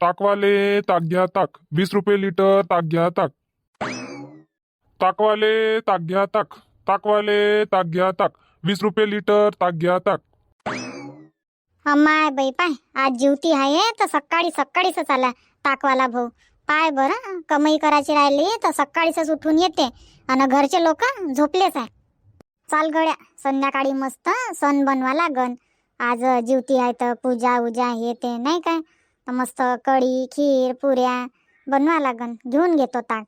ताकवाले ताक घ्या ताक. वीस रुपये लिटर ताक घ्या ताक. ताकवाले ताक घ्या ताक. ताकवाले ताक घ्या ताक. वीस रुपये लिटर ताक घ्या ताक. अम्माय बाई पाय. आज जीवती आहे तर सकाळी सकाळीच आला ताकवाला भाऊ. पाय बरं कमाई करायची राहिली तर सकाळीच उठून येते. आणि घरचे लोक झोपलेच आहे. चाल गड्या संध्याकाळी मस्त सण बनवा लागन. आज जीवती आहे तर पूजा उजा हे ते नाही काय? मस्त कढी खीर पुऱ्या बनवा लागन. घेऊन घेतो ताक.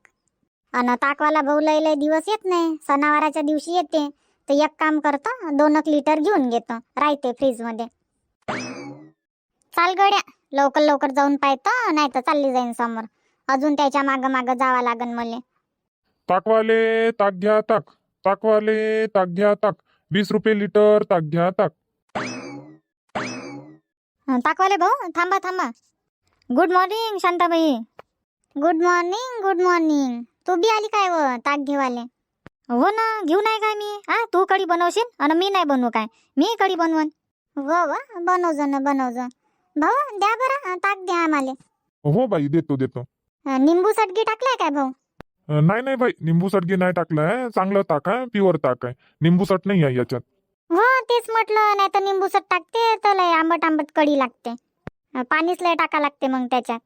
आणि ताकवाला भाऊ लय लय दिवस येत नाही. सणावाराच्या दिवशी येते. तर एक काम करतो दोन एक लिटर घेऊन घेतो. राहते फ्रीजमध्ये. चाल गड्या. लवकर लवकर जाऊन पाहतो नाही तर चालली जाईन समोर. अजून त्याच्या माग माग जावं लागन मले. ताकवाले ताक घ्या ताक. ताकवाले ताक घ्या ताक. वीस रुपये लिटर ताक घ्या ताक. ताकवाले भाऊ थांबा थांबा. Good morning Shantabai good morning good morning तू बी आली काय व ताक घेवाले? हो ना घेऊन आहे काय मी? हा तू कढी बनवशील? आणि मी नाही बनवू काय? मी कढी बनवन. हो व बनवजो ना बनवजो भाऊ द्या बरं ताक द्या आम्हाला. हो बाई देतो देतो. निंबू सटकी टाकलाय काय भाऊ? अं, नाही नाही बाई निंबू सटगी नाही टाकलाय. चांगलं ताक आहे प्युअर ताक आहे. निंबू सट नाही आहे याच्यात. हो तेच म्हटलं नाही तर निंबू सट टाकते तर लय आंबट आंबट कढी लागते. पाणीच लय टाका लागते मग त्याच्यात.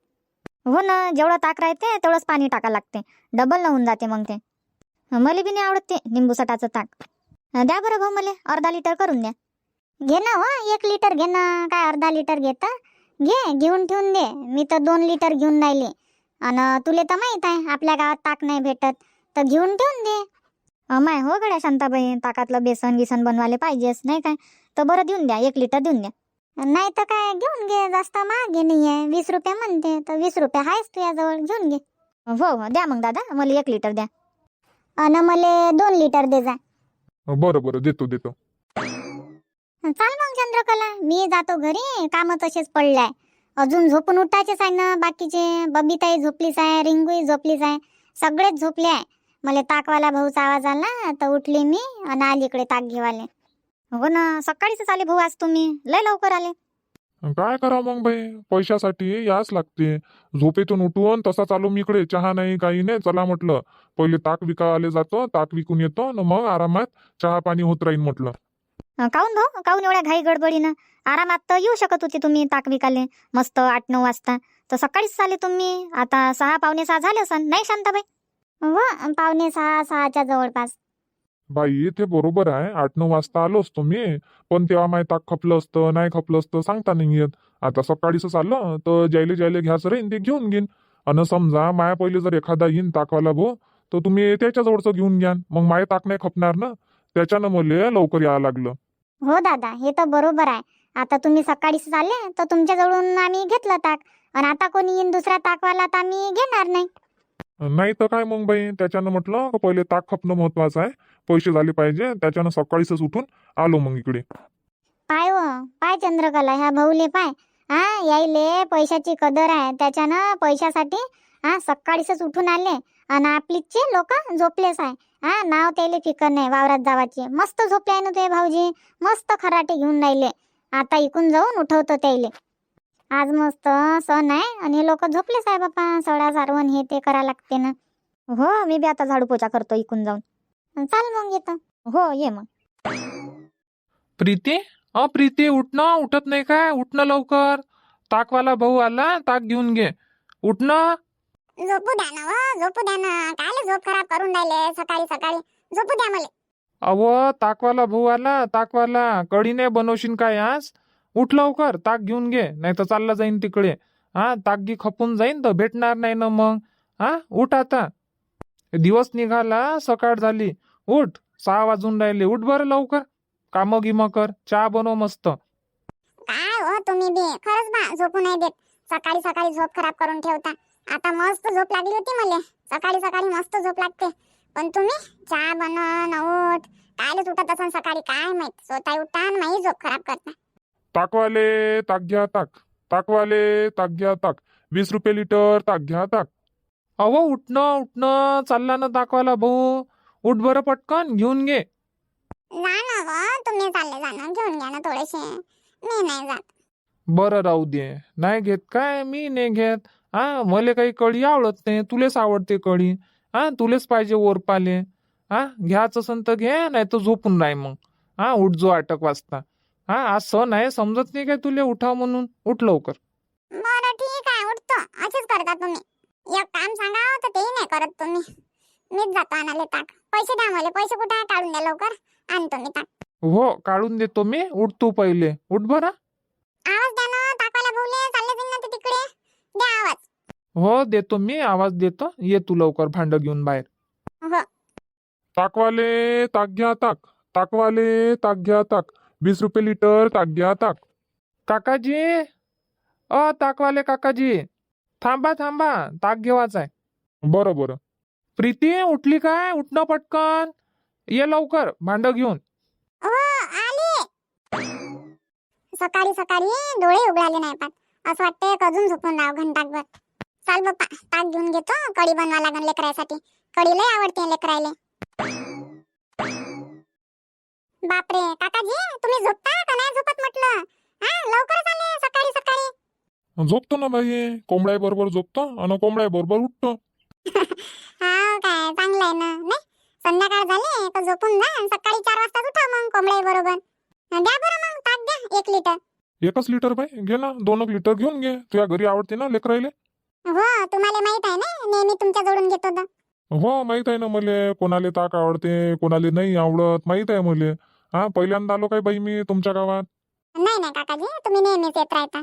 हो ना जेवढं ताक राहते तेवढंच पाणी टाका लागते. डबल न होऊन जाते मग ते. मला बी नाही आवडत ते निंबू सटाचं ताक. द्या बरं भाऊ मला अर्धा लिटर करून द्या. घे ना हो एक लिटर घे ना काय अर्धा लिटर घेता? घे घेऊन ठेवून दे. मी तर दोन लिटर घेऊन राहिले. आणि तुले तर माहीत आहे आपल्या गावात ताक नाही भेटत. तर घेऊन ठेवून दे. माय हो गड्या शांताबाई ताकातलं बेसन गिसन बनवायला पाहिजेच नाही काय? तर बरं देऊन द्या एक लिटर देऊन द्या. नाही तर काय घेऊन घे जास्त महागे नाही आहे वीस रुपये म्हणते तर वीस रुपये आहेच तुझ्याजवळ घेऊन घे. हो हो द्या मग दादा मला एक लिटर द्या. अन मला दोन लिटर दे जा. बरं बरं देतो देतो. चाल मग चंद्रकला मी जातो घरी काम तसेच पडलाय. अजून झोपून उठायचेच आहे ना बाकीचे बबिताई झोपलीच आहे रिंगूही झोपलीच आहे सगळेच झोपले आहे. मला ताकवाला भाऊचा आवाज आला तर उठली मी आणि आली इकडे ताक घेवाले. हो ना सकाळीच आले भाऊ आज तुम्ही. लय लवकर आले. काय करा मग बाई? पैशासाठी याच लागते. झोपेतून उठून तसा चालू मी इकडे. चहा नाही काही नाही. चला म्हटलं. पहिले ताक विकायला जातो. ताक विकून येतो न मग आरामात चहा पाणी होत राहील म्हटलं. अं, काहून भाऊ? काहून एवढ्या घाई गडबडीनं? आरामात तर येऊ शकत होते तुम्ही ताक विकाले मस्त आठ नऊ वाजता. तर सकाळीच आले तुम्ही. आता सहा पावणे सहा झाले असन. नाही शांताबाई? हो पावणे सहा सहाच्या जवळपास. बाई ते बरोबर आहे. आठ नऊ वाजता आलो असतो मी. पण तेव्हा माय ताक खपलं असतं नाही खपलं असतं सांगता नाही येत. आता सकाळीच आलं तर जायले जायले घ्यायचं राहीन ते घेऊन घेईन. आणि समजा माया पहिले जर एखादा येईन ताकवाला भो तर तुम्ही त्याच्याजवळचं घेऊन घ्या. मग माय ताक नाही खपणार ना? त्याच्यानं मला लवकर यावं लागलं. हो दादा हे तर बरोबर आहे. आता तुम्ही सकाळीच आले तर तुमच्याजवळून आम्ही घेतलं ताक. आणि आता कोणी येईन दुसरा ताकवाला तर आम्ही घेणार नाही. नाही तर काय मग बाई? त्याच्यानं म्हटलं का पहिले ताक खपणं महत्वाचं आहे. पैसे झाले पाहिजे. त्याच्यानं सकाळीच उठून आलो मग इकडे. पाय व पाय चंद्रकला ह्या भाऊले पाय. हा यायले पैशाची कदर आहे. त्याच्यानं पैशासाठी हा सकाळीच उठून आले. आणि आपलीचे लोक झोपलेच आहे. हा नाव त्याले फिकर नाही वावरात जावाची. मस्त झोपले आहे ना ते भाऊजी. मस्त खराटे घेऊन राहिले. आता इकून जाऊन उठवतो त्याले आज मस्त सण आहे आणि हे लोक झोपलेच आहे बापा सडा सारवण हे ते करा लागते ना. हो मी बी आता झाडू पोचा करतो इकून जाऊन. चाल मग येतो हो ये मग. प्रीती? अ प्रीती उठणं उठत नाही काय? उठणं लवकर. ताकवाला भाऊ आला. ताक घेऊन घे. उठणं झोपू द्या ना व झोपू द्या ना. काय झोप खराब करून राहिले? सकाळी सकाळी. झोपू द्या मला. अव ताकवाला भाऊ आला. ताकवाला कढी नाही बनवशील काय आज? उठ लवकर ताक घेऊन घे नाही तर चालला जाईन तिकडे. हा ताकगी खपून जाईन तर भेटणार नाही ना मग. हा उठ आता. दिवस निघाला सकाळ झाली. उठ सहा वाजून राहिले. उठ बरं लवकर. कामं गिमं कर. चहा बनव मस्त. काय हो तुम्ही बी? खरंच बा झोपू नाही देत. सकाळी सकाळी झोप खराब करून ठेवता. आता मस्त झोप लागली होती मला. सकाळी सकाळी मस्त झोप लागते. पण तुम्ही? चहा बनव उठ. कायलेच उठत असन सकाळी? काय माहीत? स्वतः उठता नाही झोप खराब करता. ताकवाले ताक घ्या ताक. ताकवाले ताक घ्या ताक. वीस रुपये लिटर ताक घ्या ताक. अहो उठणं उठणं चालला ना दाखवायला भाऊ. उठ बरं पटकन घेऊन घे. ना व तुम्ही चालले जा ना घेऊन घ्या ना थोडेसे. मी नाही जात. बरं राहू दे. नाही घेत काय? मी नाही घेत. हा मले काही कढी आवडत नाही. तुलेच आवडते कढी हा तुलेच पाहिजे ओरपाले. हा घ्यायचं असन तर घे नाही तर झोपून राह मग. हा उठ जो आटक वाजता. हा आज सण आहे समजत नाही काय तुले उठाव म्हणून? उठ लवकर. बरं ठीक आहे उठतो. असेच करता तुम्ही. एक काम सांगा तर तेही नाही करत तुम्ही. मीच जातो आणाले ताक पैसे द्या मला. पैसे कुठे आहे? काढून द्या लवकर. आणतो मी ताक हो काढून देतो मी. उठ तू पहिले. उठ बरं. आवाज द्या ना ताकवाला बोलले. चालले जाईल ना ते तिकडे. द्या आवाज. हो देतो मी. आवाज देतो. ये तू लवकर भांड घेऊन बाहेर. हो. ताकवाले ताक घ्या ताक. ताकवाले ताक घ्या ताक. वीस रुपये लिटर ताक घ्या ताक. काकाजी? अ ताकवाले काकाजी. थांबा थांबा. ताक घेवाच आहे. बरं बरं. प्रीती उठली काय? उठणं पटकन. ये लवकर. भांड घेऊन. आले. सकाळी सकाळी डोळे उघडाले नाही पात असं वाटतंय अजून झोपून राव घंटाभर. चाल बाप्पा ताक घेऊन घेतो. कढी बनवा लागन लेकरासाठी. कढी लय आवडते लेकरायले. बापरे काकाजी तुम्ही झोपता का? नाही झोपत म्हटलं. हा लवकरच आले सकाळी सकाळी. झोपतो ना बाई कोंबड्या बरोबर झोपतो आणि कोंबड्या बरोबर उठतो. हा काय चांगलं आहे ना नाही? संध्याकाळ झाले तर झोपून जा आणि सकाळी चार वाजता उठा मग कोंबड्या बरोबर. द्या बरं मग ताक द्या एक लिटर. एकच लिटर बाई घे ना दोन एक लिटर घेऊन घे तुझ्या घरी आवडते ना लेकरायले? हो तुम्हाला माहीत आहे ना नेहमी तुमच्या जवळून घेतो तर. हो माहीत आहे ना मले कोणाले ताक आवडते कोणाले नाही आवडत माहीत आहे मले. हा पहिल्यांदा आलो काय बाई मी तुमच्या गावात? नाही नाही काकाजी तुम्ही नेहमीच येत राहता.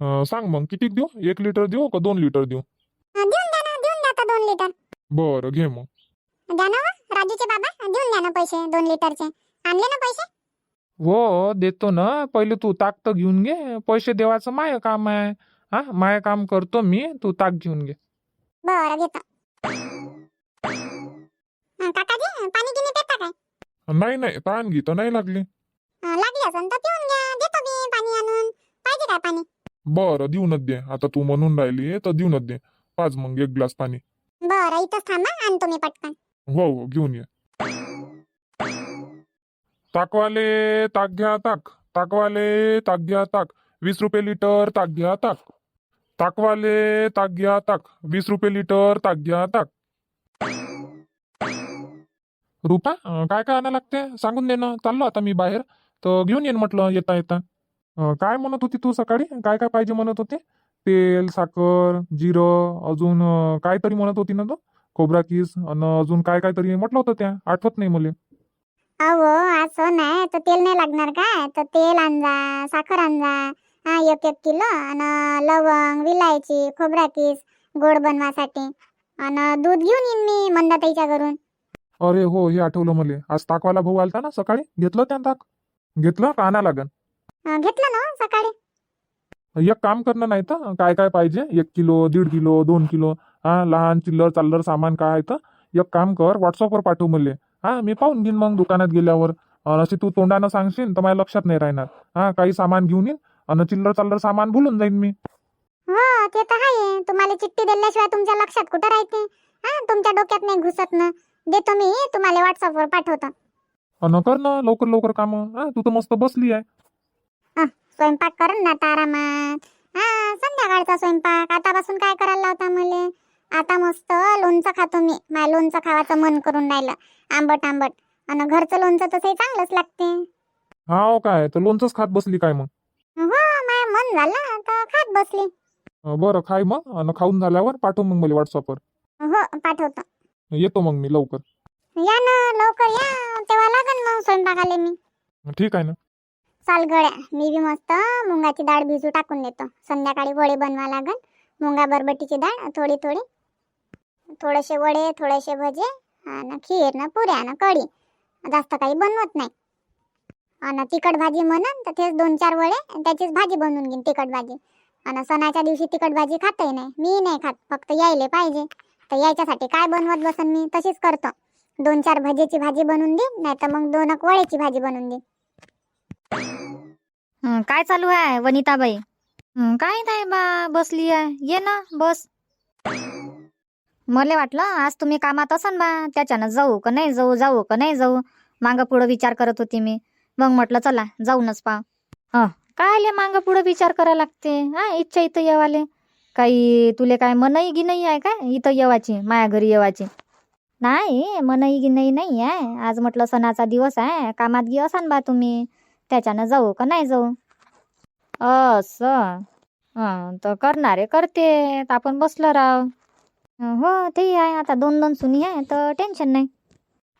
अं, सांग मग किती देऊ? एक लिटर देऊ का दोन लिटर देऊ? अं, देऊन द्या ना देऊन द्या आता दोन लिटर. बरं घे मग. द्या ना व, राजूचे बाबा देऊन द्या ना पैसे दोन लिटरचे. आणले ना पैसे? हो देतो ना. पहिले तू ताक तर घेऊन घे. पैसे देवाचं माय काम आहे. हा माय काम करतो मी तू ताक घेऊन घे. बरं घेतो. अं, काकाजी पाणी गिनी पेता काय? नाही नाही ताण गीत नाही लागली. लागली असन तर पिऊन घ्या देतो मी पाणी आणून. पाहिजे काय पाणी? बरं देऊनच दे. आता तू म्हणून राहिली तर देऊनच दे. पाच मग एक ग्लास पाणी. बरं इथंच थांबा आणतो मी पटकन. हो हो घेऊन ये. ताकवाले ताक घ्या ताक. ताकवाले ताक घ्या ताक. वीस रुपये लिटर ताक घ्या ताक. ताकवाले ताक घ्या ताक. वीस रुपये लिटर ताक घ्या ताक. रुपा काय काय आणायला लागते? सांगून दे ना. चाललो आता मी बाहेर. तर घेऊन येईन म्हटलं येता येता. काय म्हणत होती तू सकाळी? काय काय पाहिजे म्हणत होते? तेल साखर जिरं अजून काय तरी म्हणत होती ना तू? खोबरा किस आणि अजून काय काय तरी म्हटलं होतं त्या. आठवत नाही मला. अहो असं नाही. तर तेल नाही लागणार काय तर तेल आणजा साखर आणजा. हा एक एक किलो. आणि लवंग विलायची खोबरा किस गोड बनवासाठी. आणि दूध घेऊन येईन मी मंदाताईच्या घरून. अरे हो हे आठवलं मला. आज ताकवाला भाऊ आलता ना सकाळी? घेतलं त्या ताक? घेतलं? का आणा लागन? घेतलं ना सकाळी. एक काम करणं नाही तर काय काय पाहिजे? एक किलो दीड किलो दोन किलो हा लहान चिल्लर चाल्लर सामान काय आहे तर? एक काम कर व्हॉट्सअपवर पाठव मले. हा मी पाहून घेईन मग दुकानात गेल्यावर. अशी तू तोंडानं सांगशील तर माझ्या लक्षात नाही राहणार. हा काही सामान घेऊन येईन आणि चिल्लर चाल्लर सामान भुलून जाईन मी. हो ते तर आहे. तुम्हाला चिठ्ठी दिल्याशिवाय तुमच्या लक्षात कुठं राहते? हा तुमच्या डोक्यात नाही घुसत ना. देतो मी तुम्हाला व्हॉट्सअपवर पाठवतो. अन कर ना लवकर लवकर काम. हा तू तर मस्त बसली आहे. स्वयंपाक करन ना आता आरामात. हा संध्याकाळचा स्वयंपाक. आतापासून काय करायला लावता मले? आता मस्त लोणचं खातो मी. माझ्या लोणचं खावाचं मन करून राहिलं. आंबट आंबट. आणि घरचं लोणचं तसंही चांगलंच लागते. हा काय तर लोणचंच खात बसली काय मग? हो माझं मन झालं तर खात बसली. अं, बरं खाय मग. आणि खाऊन झाल्यावर पाठव मग मला व्हॉट्सअपवर हो पाठवतो. येतो मग मी लवकर. या ना लवकर या. तेव्हा लागन मग स्वयंपाकाले मी. ठीक आहे ना. चाल गड्या मी बी मस्त मुंगाची डाळ भिजू टाकून देतो. संध्याकाळी वडे बनवा लागन. मुंगा बरबटीची डाळ थोडी थोडी. थोडेसे वडे थोडेसे भजे आणि खीर ना पुऱ्या ना कढी. जास्त काही बनवत नाही. आणि तिखट भाजी म्हणन तर तेच दोन चार वडे आणि त्याचीच भाजी बनवून घेईन तिखट भाजी. आणि सणाच्या दिवशी तिखट भाजी खातही नाही. मी नाही खात फक्त यायले पाहिजे. तर यायच्यासाठी काय बनवत बसन मी? तशीच करतो. दोन चार भजीची भाजी बनवून दे नाही तर मग दोन एक वड्याची भाजी बनवून दे. हं, काय चालू आहे वनिताबाई? हं, काय नाही बा बसली आहे. ये ना बस. मला वाटलं आज तुम्ही कामात असन बा त्याच्यानं जाऊ का नाही जाऊ जाऊ का नाही जाऊ? मागं पुढं विचार करत होती मी. मग म्हटलं चला जाऊनच पा हं कायले मागं पुढं विचार करा लागते? हा इच्छा इथं यावाले. काही तुले काय मनई गी नाही आहे काय? इथं येवाची माया घरी येवाची. नाही मनई गी नाही नाही आहे. आज म्हटलं सणाचा दिवस आहे. कामात गी असान बा तुम्ही. त्याच्यानं जाऊ का नाही जाऊ? असं. तर करणारे करते तर आपण बसलो राव. हो ते आहे. आता दोन दोन सुनी आहे तर टेन्शन नाही.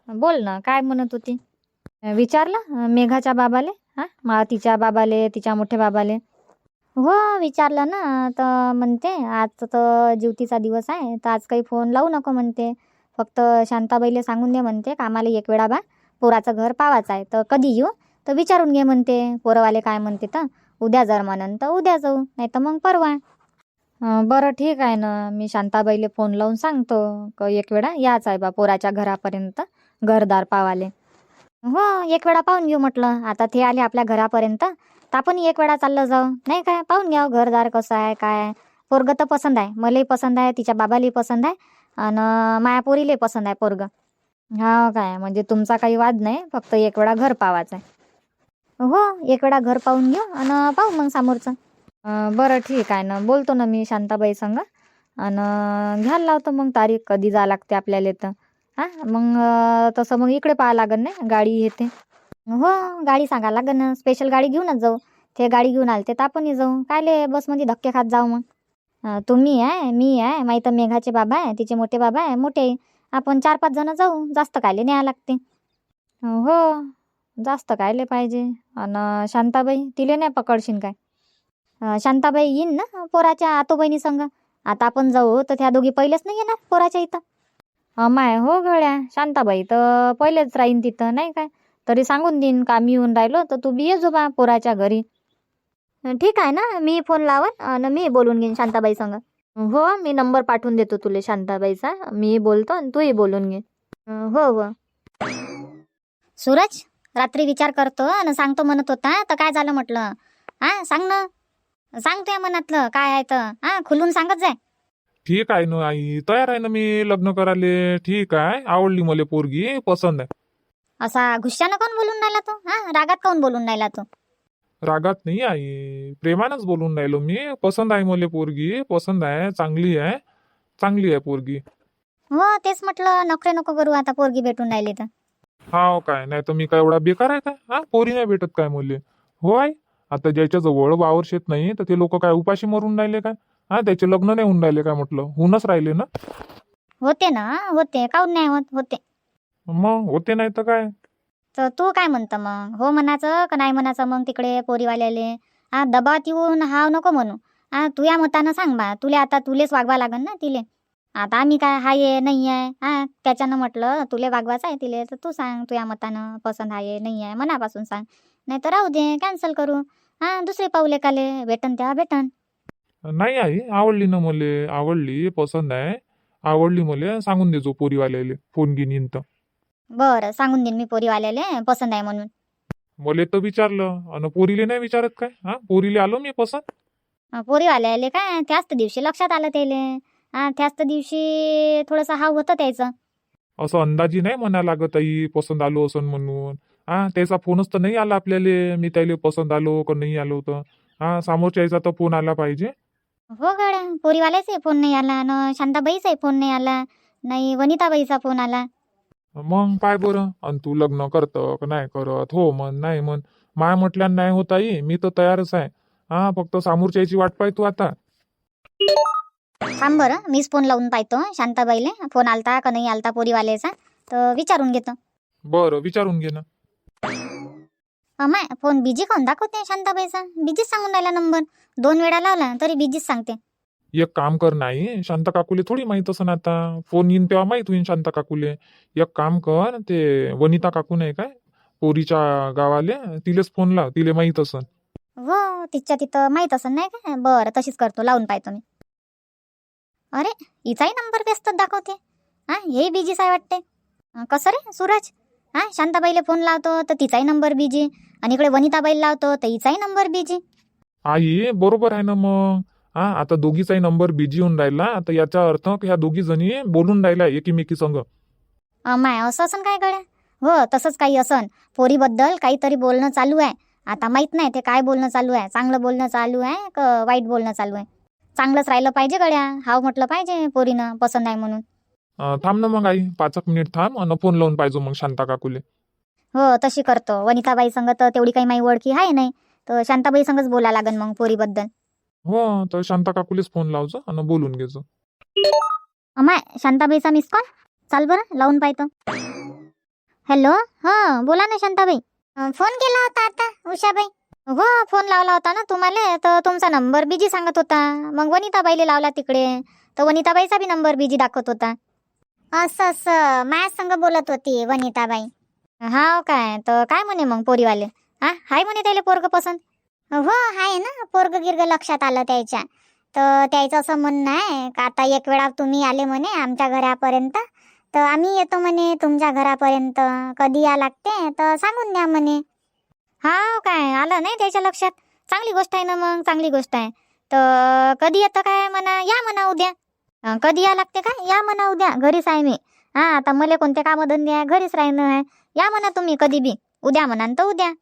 बोल ना काय म्हणत होती? विचारलं मेघाच्या बाबाले? हा? मा तिच्या बाबाले तिच्या मोठ्या बाबाले? हो विचारलं ना तर म्हणते आज तर ज्युतीचा दिवस आहे तर आज काही फोन लावू नको म्हणते. फक्त शांताबाईले सांगून दे म्हणते कामाला एक वेळा बा पोराचं घर पावाचं आहे तर कधी येऊ? तर विचारून घे म्हणते पोरवाले काय म्हणते तर उद्या जर म्हणन तर उद्या जाऊ नाही तर मग परवा. बरं ठीक आहे ना मी शांताबाईले फोन लावून सांगतो क एक वेळा याच आहे बा पोराच्या घरापर्यंत घरदार पावाले. हो एक वेळा पाहून घेऊ म्हटलं आता ते आले आपल्या घरापर्यंत तर आपण एक वेळा चाललं जाऊ. नाही काय पाहून घ्या हो, घरदार कसं आहे काय पोरगं तर पसंत आहे. मलाही पसंत आहे तिच्या बाबालाही पसंत आहे आणि माया पोरीलाही पसंत आहे पोरगं. हा काय? म्हणजे तुमचा काही वाद नाही फक्त एक वेळा घर पावायचं आहे. हो एक वेळा घर पाहून घेऊ आणि पाहू मग समोरचं. बरं ठीक आहे ना. बोलतो ना मी शांताबाई संग आणि घ्यायला लावतो मग तारीख कधी जा लागते आपल्याला तर. हा मग तसं मग इकडे पाहा लागेल नाही गाडी येते. हो गाडी सांगा लागन. ना स्पेशल गाडी घेऊनच जाऊ. ते गाडी घेऊन आले तर आपणही जाऊ. कायले बसमध्ये धक्के खात जाऊ मग. तुम्ही आहे मी आहे माहीत तर मेघाचे बाबा आहे तिचे मोठे बाबा आहे मोठे. आपण चार पाच जण जाऊ. जास्त कायले न्याय लागते. हो जास्त कायले पाहिजे. आणि शांताबाई तिले नाही पकडशीन काय? शांताबाई येईन ना पोराच्या आतो बहिणी संग? आता आपण जाऊ तर त्या दोघी पहिलेच नाही येणार पोराच्या इथं? अमाय हो गळ्या शांताबाई तर पहिलेच राहीन तिथं नाही काय? तरी सांगून देईन का मी येऊन राहिलो? तर तू बी ये झोपा बा पोराच्या घरी. ठीक आहे ना? मी फोन लावन. आणि मी बोलून घेईन शांताबाई संग. हो मी नंबर पाठवून देतो तुले शांताबाईचा. मी बोलतो आणि तूही बोलून घे. हो हो. सूरज रात्री विचार करतो आणि सांगतो म्हणत होता तर काय झालं म्हटलं? हा सांग ना. सांगतो या मनातलं काय आहे तर. हा खुलून सांगत जाय. ठीक आहे ना आई. तयार आहे ना मी लग्न करायला? ठीक आहे. आवडली मला पोरगी. पसंत आहे. असा गुस्सानं कोण बोलून राहिला तू? हा? रागात कोण बोलून राहिला तू? रागात नाही आई. प्रेमानच बोलून राहिलो मी. पसंत आहे मला पोरगी. पसंत आहे. चांगली आहे. चांगली आहे पोरगी. हो तेच म्हटलं. नखरे नको करू. आता पोरगी भेटून राहिली तर. हा काय? नाही तर मी काय एवढा बेकार आहे काय? हा? पोरी नाही भेटत काय मुले? हो आहे आता ज्याच्या जवळ वावर शेत नाही तर ते लोक काय उपाशी मरून राहिले काय? हा? त्याचे लग्न नाही होऊन राहिले काय म्हटलं? होऊनच राहिले ना? होते ना? होते. काऊन नाही होत? होते. मग होते नाही तर काय? तर तू काय म्हणतं मग? हो म्हणायचं का नाही म्हणायचं मग तिकडे पोरीवाल्याले? हा दबावात येऊन हाव नको म्हणू. हा तू या मतानं सांग बा. तुले आता तुलेच वागवा लागन ना तिले. आता आम्ही काय हाय नाही आहे हा त्याच्यानं म्हटलं तुले वागवायचं आहे तिले तर तू सांग तू या मतानं पसंत आहे नाही आहे मनापासून सांग. नाही तर राहू दे कॅन्सल करू. हा दुसरे पाऊले काले भेटन तेव्हा भेटन. नाही आई आवडली ना मले. आवडली पसंत आहे. आवडली मले सांगून देजो पोरीवाल्याले. फोन घेऊन येईन तर. बरं सांगून देईन मी पोरीवाल्याले पसंत आहे म्हणून. मले तर विचारलं अन पोरीले नाही विचारत काय? हा? पोरीले आलो मी पसंत? अं, पोरीवाल्याले काय? त्याच तर दिवशी लक्षात आलं त्याले. हा त्याच तर दिवशी थोडंसं हाव होतं त्याचं. असं अंदाजी नाही म्हणा लागत आई पसंत आलो असन म्हणून. हा? त्याचा फोनच तर नाही आला आपल्याला मी त्याला पसंत आलो का नाही आलो तर? हा? समोरच्या याचा तर फोन आला पाहिजे. हो गड्या पोरीवाल्याचाही फोन नाही आला न शांताबाईचाही फोन नाही आला नाही वनिताबाईचा फोन आला. मग पाय बरं? आणि तू लग्न करतं का नाही करत? हो म्हण नाही म्हण. माय म्हटल्यान नाही होत आई मी तर तयारच आहे. हा फक्त समोरच्या याची वाट पाय तू आता. थांब बरं मीच फोन लावून पाहतो शांताबाईले. फोन आलता का नाही आलता पोरीवाल्याचा? तर विचारून घेतो. बरं विचारून घे ना. अमाय फोन बिजी कोण दाखवते शांताबाईचा? बिजीच सांगून राहिला नंबर दोन वेळा लावला तरी बिजीच सांगते. एक काम कर नाही शांता काकुले थोडी माहीत असन आता. फोन येईन तेव्हा माहीत होईन शांता काकुले. एक काम कर ते वनिता काकू नाही काय पोरीच्या गावाले तिलेच फोन लाव तिले माहीत असन हो तिच्या तिथं माहीत असं नाही काय? बरं तशीच करतो लावून पाहतो मी. अरे हिचाही नंबर व्यस्त दाखवते. हा हे बिजीच आहे वाटते. कसं रे सूरज? हा शांताबाईला फोन लावतो तर तिचाही नंबर बिजी आणि इकडे वनिताबाईला लावतो तर हिचाही नंबर बिजी आई बरोबर आहे ना मग. हा आता दोघीचाही नंबर बिजी होऊन राहिला. आता याचा अर्थ ह्या दोघी जणी बोलून राहिल्या एकीमेकी संग. अमाय असं असन काय गड्या? हो तसंच काही असन. पोरीबद्दल काहीतरी बोलणं चालू आहे. आता माहीत नाही ते काय बोलणं चालू आहे. चांगलं बोलणं चालू आहे का वाईट बोलणं चालू आहे? चांगलंच राहिलं पाहिजे गड्या. हाव म्हटलं पाहिजे पोरीनं. पसंत आहे म्हणून. थांब ना मग आई. पाच एक मिनिट थांब. आणि फोन लावून पाहिजे मग शांता काकूले. हो तशी करतो. वनिताबाई संग तर तेवढी काही माही ओळखी आहे नाही. तर शांताबाई संगच बोला लागन मग पोरीबद्दल. हो तर शांता काकूलेच फोन लावजो आणि बोलून घेजो. अमाय शांताबाईचा मिस कॉल चाल बरं लावून पाहतो. हॅलो हां बोला ना शांताबाई. अं, फोन केला होता आता उषाबाई. हो फोन लावला होता ना तुम्हाला तर तुमचा नंबर बिजी सांगत होता. मग वनिताबाईला लावला तिकडे तर वनिताबाईचा बी नंबर बिजी दाखवत होता. असं असं माझ्या संग बोलत होती वनिताबाई. हा काय तर काय म्हणे मग पोरीवाले? हा हाय म्हणे त्याला पोरग पसंत? हो आहे ना. पोरग गिरग लक्षात आलं त्याच्या. तर त्याचं असं म्हणणं आहे का आता एक वेळा तुम्ही आले म्हणे आमच्या घरापर्यंत तर आम्ही येतो म्हणे तुमच्या घरापर्यंत. कधी या लागते तर सांगून द्या म्हणे. हा काय आलं नाही त्याच्या लक्षात? चांगली गोष्ट आहे ना मग चांगली गोष्ट आहे. तर कधी येतं काय म्हणा या म्हणा उद्या. कधी या लागते काय? या म्हणा उद्या घरीच आहे मी. हा आता मला कोणते कामधंदे आहे घरीच राहणं आहे. या म्हणा तुम्ही कधी बी उद्या म्हणा तर उद्या.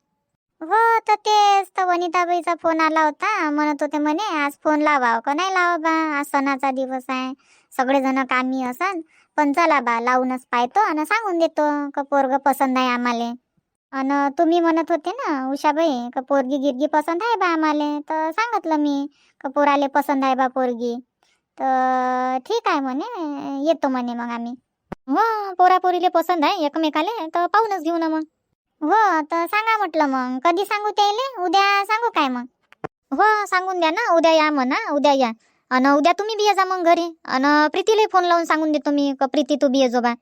हो तर तेच. तर वनिताबाईचा फोन आला होता. म्हणत होते म्हणे आज फोन लावा का नाही लावा बा? आज सणाचा दिवस आहे. सगळेजण कामी असन. पण चला बा लावूनच पाहतो आणि सांगून देतो का पोरग पसंत आहे आम्हाला. आणि तुम्ही म्हणत होते ना उषाबाई का पोरगी गिरगी पसंत आहे बा आम्हाला? तर सांगितलं मी का पोराले पसंत आहे बा पोरगी. तर ठीक आहे म्हणे येतो म्हणे मग आम्ही. हो पोरापोरीले पसंद पसंत आहे एकमेकाले तर पाहूनच घेऊ ना मग. हो तर सांगा म्हटलं मग. कधी सांगू त्याले? उद्या सांगू काय मग? हो सांगून द्या ना. उद्या या म्हणा. उद्या या. आणि उद्या तुम्ही बी जा मग घरी. आणि प्रीतीला फोन लावून सांगून देतो मी का प्रीती तू बी जो बा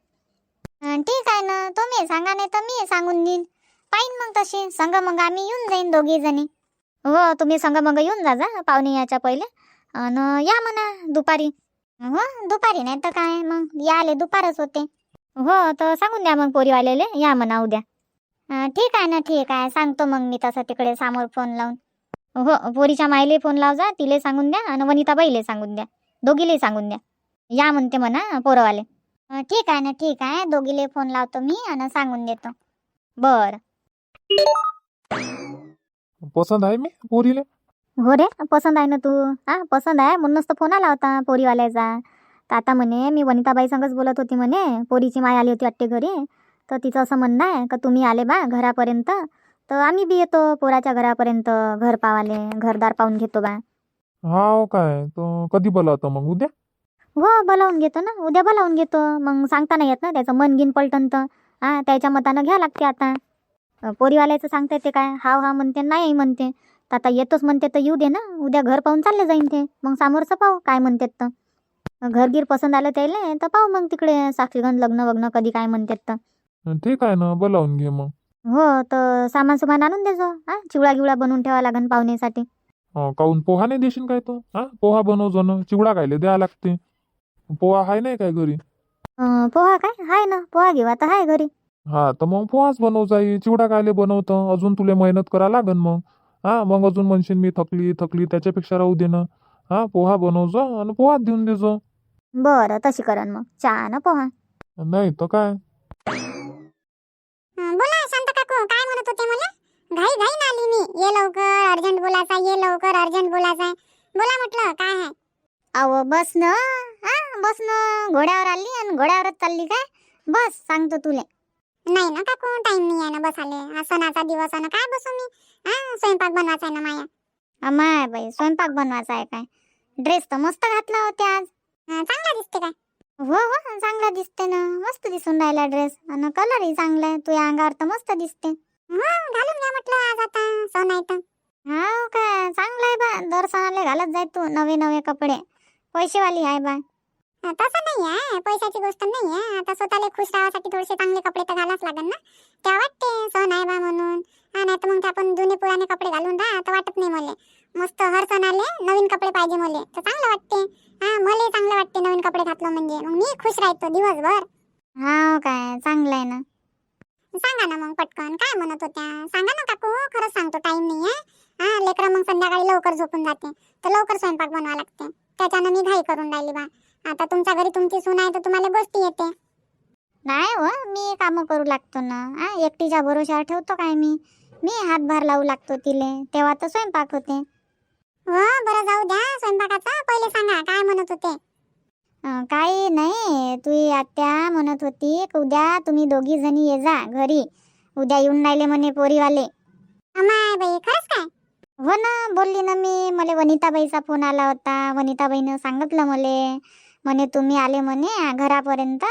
ठीक आहे ना. तुम्ही सांगा नाही तर मी सांगून देईन. पाहिन मग तशी. संग मग आम्ही येऊन जाईन दोघी जणी. हो तुम्ही संग मग येऊन जा जा. पाहुणे याच्या पहिले. आणि या म्हणा दुपारी. हो दुपारी नाही तर काय मग? याले दुपारच होते. हो तर सांगून द्या मग पोरीवाल्याले. या म्हणा उद्या. ठीक आहे ना ठीक आहे. सांगतो मग मी तसं तिकडे समोर फोन लावून. हो पोरीच्या मायले फोन लाव जा तिले सांगून द्या आणि वनिताबाईले सांगून द्या. दोघीले सांगून द्या. या म्हणते म्हणा पोरवाले. ठीक आहे ना ठीक आहे. दोघीले फोन लावतो मी आणि सांगून देतो. बर. पसंत आहे मी पोरीले? हो रे पसंत आहे ना तू? हा पसंत आहे. म्हणूनच तर फोन आला होता पोरीवाल्याचा. तर आता म्हणे मी वनिताबाई संगच बोलत होती म्हणे. पोरीची माय आली होती वाटते घरी. तर तिचं असं म्हणणं आहे का तुम्ही आले बा घरापर्यंत तर आम्ही बी येतो पोराच्या घरापर्यंत घर पावाले घरदार पाहून घेतो बा. हाव काय तर कधी बोलावतं मग? उद्या? हो बोलावून घेतो ना. उद्या बोलावून घेतो. मग सांगता नाही येत ना त्याचं मन गिन पलटन तर. हा त्याच्या मतानं घ्या लागते आता. अ, पोरीवाल्याचं सांगता येते काय? हाव हा म्हणते नाही म्हणते. तर आता येतोच म्हणते तर येऊ दे ना. उद्या घर पाहून चालले जाईन ते. मग समोरचं पाहू काय म्हणतात तर. घरगीर पसंत आलं त्याले तर पाहू मग तिकडे साक्षीगंध लग्न वग्न कधी काय म्हणतात तर. ठीक आहे ना बोलावून घे मग. हो तर सामान सुमान आणून देजो हा? चिवडा गिवडा बनवून ठेवा लागन पाहुण्यासाठी. अं, काहून पोहा नाही देशील काय तो? हा? पोहा बनवजो ना चिवडा कायले द्या लागते. पोहा आहे नाही काय घरी? अं, पोहा काय? हाय ना पोहा घेऊ आता हाय घरी. हा तर मग पोहाच बनव जाई चिवडा कायले बनवतं अजून तुला मेहनत करा लागन मग. हा मग अजून म्हणशील मी थकली थकली त्याच्यापेक्षा राहू दे ना. हा पोहा बनवजो आणि पोहाच देऊन देजो. बरं तशी करन मग. चहा ना पोहा. नाही तर काय? घाई घाई ना आली मी ये लवकर अर्जंट बोलायचा ये लवकर अर्जंट बोलायचा बोला म्हटलं काय आहे? अहो बस न हा बस न घोड्यावर आली आणि घोड्यावरच चालली काय? बस सांगतो तुले. नाही ना काकू टाइम नाही आहे ना बसाले हा सणाचा दिवस आहे ना काय बसू मी? हा स्वयंपाक बनवायचा आहे ना माया. अमाय बाई स्वयंपाक बनवायचा आहे काय? ड्रेस तर मस्त घातला होते आज. चांगला दिसते काय? हो हो चांगला दिसते ना. मस्त दिसून राहिला ड्रेस आणि कलरही चांगला आहे. तुझ्या अंगावर तर मस्त दिसते. घालून घ्या म्हटलं आज आता सण आहे तर. हा काय चांगलं आहे बा. दर सणाला घालत जाय तू नवे नवे कपडे. पैसेवाली आहे बा. तसं नाही आहे. पैशाची गोष्ट नाही आहे. आता स्वतःला खुश राहासाठी थोडेसे चांगले कपडे तर घालाच लागेल ना. त्या वाटते? सण आहे बा म्हणून. नाही तर मग आपण जुने पुराणे कपडे घालून राहा तर वाटत नाही मला. मस्त हर सणाले नवीन कपडे पाहिजे मला. तर चांगलं वाटते. हा मला चांगलं वाटते नवीन कपडे घातलं म्हणजे. मग मी खुश राहतो दिवसभर हा काय चांगलं आहे ना सांगा ना मग पटकन काय म्हणत होत्या सांगा ना काकू खरंच सांगतो टाइम नाही आहे हा लेकरं मग संध्याकाळी लवकर झोपून जाते तर लवकर स्वयंपाक बनवा लागते त्याच्यानं मी घाई करून राहिली बा आता तुमच्या घरी तुमची सून आहे तर तुम्हाला गोष्टी येते भरोश्यावर ठेवतो काय मी? मी हातभार लावू लागतो तिले. तेव्हा तर स्वयंपाक होते. हो बरं जाऊ द्या स्वयंपाकाचा. पहिले सांगा काय म्हणत होते? काही नाही. तुझी आत्या म्हणत होती उद्या तुम्ही दोघी जणी ये जा घरी. उद्या येऊन राहिले म्हणे पोरीवाले. अमाय बाई खरंच काय? हो ना बोलली ना मी. मला वनिताबाईचा फोन आला होता. वनिताबाईनं सांगितलं मले. म्हणे तुम्ही आले म्हणे घरापर्यंत.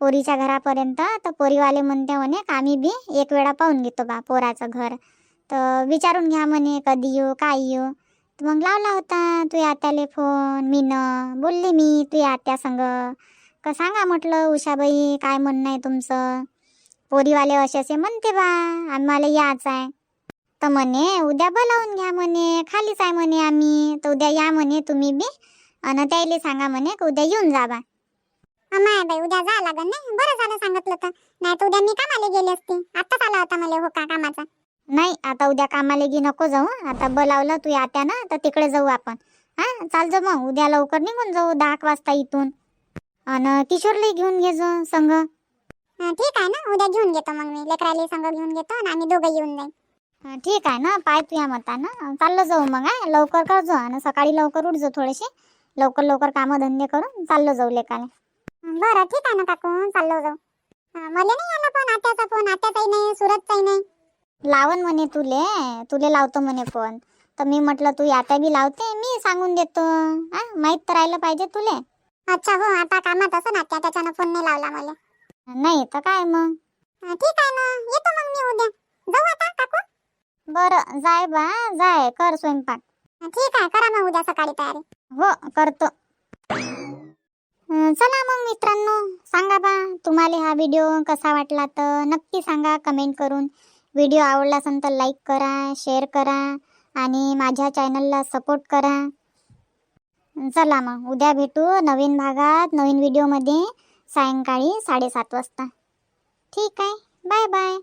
पोरीच्या घरापर्यंत. तर पोरीवाले म्हणते म्हणे का आम्ही बी एक वेळा पाहून घेतो बा पोराचं घर. तर विचारून घ्या म्हणे कधी येऊ काय येऊ. तर मग लावला होता तू आत्याले फोन मी न. बोलली मी तू आत्या संग. का सांगा म्हटलं उषाबाई काय म्हणणं आहे तुमचं? पोरीवाले असे असे म्हणते बा आम्हाला याच आहे. तर म्हणे उद्या बोलावून घ्या म्हणे खालीच आहे म्हणे आम्ही. तर उद्या या म्हणे तुम्ही बी. आणि त्याला सांगा म्हणे की उद्या येऊन जा बा. अमाय बाई उद्या जा लागन नाही? बरं झालं सांगितलं तर. नाही तर उद्या मी कामाला गेली असती. आताच आला होता मला हो का कामाचा? नाही आता उद्या कामाला गी नको जाऊ आता बोलावलं तू आत्या ना तर तिकडे जाऊ आपण. हा चाल जा मग उद्या लवकर निघून जाऊ दहा एक वाजता इथून. आणि किशोरला घेऊन घे जो संग. हं, ठीक आहे ना? उद्या घेऊन घेतो मग मी. लेकराले संग घेऊन घेतो आणि आम्ही दोघं येऊन जाईन. हा, ठीक आहे ना? पाय तुया मतानं. चाललं जाऊ मग हा. लवकर कर जो आणि सकाळी लवकर उठ जो थोडेसे. लवकर लवकर कामं धंदे करून चाललो जाऊ लेकाले. बरं ठीक आहे ना काकू चाललो जाऊ. हं, मला नाही आला पण आत्याचा फोन आत्याचाही नाही सुरतचाही नाही. लावन म्हणे तुले तुले लावतो म्हणे फोन. तर मी म्हटलं तू आता बी लावते मी सांगून देतो. हा माहीत तर राहिलं पाहिजे तुले. अच्छा हो आता कामात असं आत्या त्याच्यानं फोन नाही लावला मला. नाही तर काय मग? हं, ठीक आहे ना येतो मग मी उद्या. जाऊ आता काकू? बरं जाय बा जाय कर स्वयंपाक. हं, ठीक आहे करा मग उद्या सकाळी तयारी. हो करतो. चला मग मित्रांनो सांगा बा तुम्हाला हा व्हिडिओ कसा वाटला तर नक्की सांगा कमेंट करून. व्हिडिओ आवडला असेल तर लाईक करा शेअर करा आणि माझ्या चॅनलला सपोर्ट करा. चला मग उद्या भेटू नवीन भागात नवीन व्हिडिओमध्ये सायंकाळी साडेसात वाजता. ठीक आहे बाय बाय